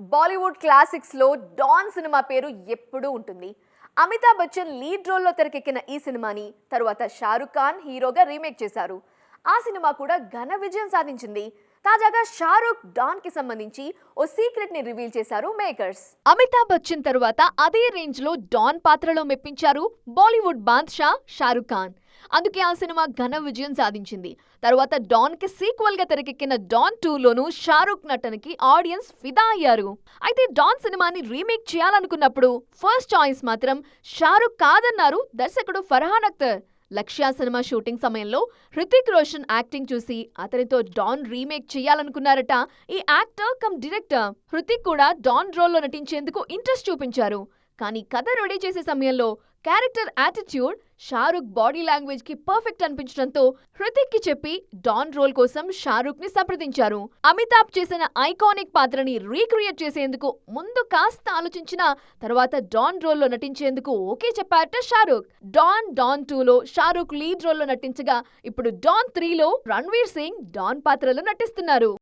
Bollywood క్లాసిక్స్లో don cinema పేరు ఎప్పుడూ ఉంటుంది. అమితాబ్ బచ్చన్ లీడ్ రోల్లో తెరకెక్కిన ఈ సినిమాని తరువాత షారుఖ్ ఖాన్ హీరోగా రీమేక్ చేశారు. ఆ సినిమా కూడా ఘన విజయం సాధించింది. తాజాగా షారుఖ్ డాన్కి సంబంధించి ఓ సీక్రెట్ని రివీల్ చేశారు మేకర్స్. అమితాబ్ బచ్చన్ తరువాత అదే రేంజ్లో డాన్ పాత్రలో మెప్పించారు బాలీవుడ్ బాద్షా షారుఖ్ ఖాన్. అందుకే ఆ సినిమా ఘన విజయం సాధించింది. తరువాత డాన్కి సీక్వెల్గా తెరకెక్కిన డాన్ టూలోనూ షారుఖ్ నటనకి ఆడియన్స్ ఫిదా అయ్యారు. అయితే డాన్ సినిమాని రీమేక్ చేయాలనుకున్నప్పుడు ఫస్ట్ చాయిస్ మాత్రం షారుఖ్ కాదన్నారు దర్శకుడు ఫర్హాన్ అఖ్తర్ లక్ష్య సినిమా షూటింగ్ సమయంలో హృతిక్ రోషన్ యాక్టింగ్ చూసి అతనితో డాన్ రీమేక్ చేయాలనుకున్నారట. ఈ యాక్టర్ కమ్ డైరెక్టర్ హృతిక్ కూడా డాన్ రోల్లో నటించేందుకు ఇంట్రెస్ట్ చూపించారు. కానీ కథ రెడీ చేసే సమయంలో క్యారెక్టర్ యాటిట్యూడ్ షారుఖ్ బాడీ లాంగ్వేజ్కి పర్ఫెక్ట్ అనిపించడంతో హృతిక్కి చెప్పి డాన్ రోల్ కోసం షారుఖ్ని సంప్రదించారు. అమితాబ్ చేసిన ఐకానిక్ పాత్రని రీక్రియేట్ చేసేందుకు ముందు కాస్త ఆలోచించిన తర్వాత డాన్ రోల్లో నటించేందుకు ఓకే చెప్పారట షారుఖ్ డాన్ డాన్ టూ లో షారుఖ్ లీడ్ రోల్లో నటించగా ఇప్పుడు డాన్ త్రీలో రణ్వీర్ సింగ్ డాన్ పాత్రలో నటిస్తున్నారు.